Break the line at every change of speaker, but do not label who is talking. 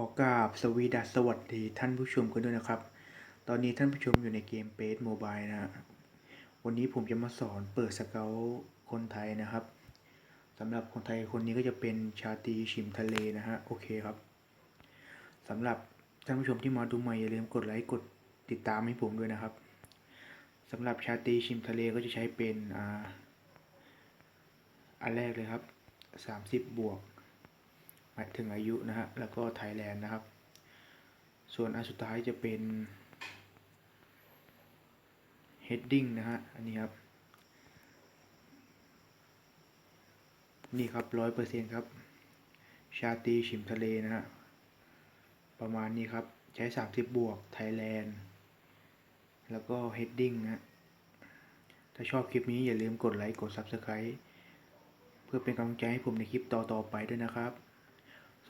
ขอการสวีดัสสวัสดีท่านผู้ชมกันด้วยนะครับ ตอนนี้ท่านผู้ชมอยู่ในเกมเป e โมบายนะฮะ วันนี้ผมจะมาสอนเปิดสเกลคนไทยนะครับสำหรับคนไทยคนนี้ก็จะเป็นชาตีชิมทะเลนะฮะ โอเคครับสำหรับท่านผู้ชมที่มาดูใหม่อย่าลืมกดไลค์กดติดตามให้ผมด้วยนะครับสำหรับชาตีชิมทะเลก็จะใช้เป็นอ่าอันแรกเลยครับสามสิบบวก หมายถึงอายุนะฮะ แล้วก็ไทยแลนด์นะครับ ส่วนอันสุดท้ายจะเป็น heading นะฮะ อันนี้ครับ นี่ครับร้อยเปอร์เซ็นครับ ชาตีชิมทะเลนะฮะ ประมาณนี้ครับ ใช้สามสิบบวกไทยแลนด์ แล้วก็ heading นะฮะถ้าชอบคลิปนี้อย่าลืมกดไลค์ กด Subscribe เพื่อเป็นกำลังใจให้ผมในคลิปต่อ ๆ ไปด้วยนะครับ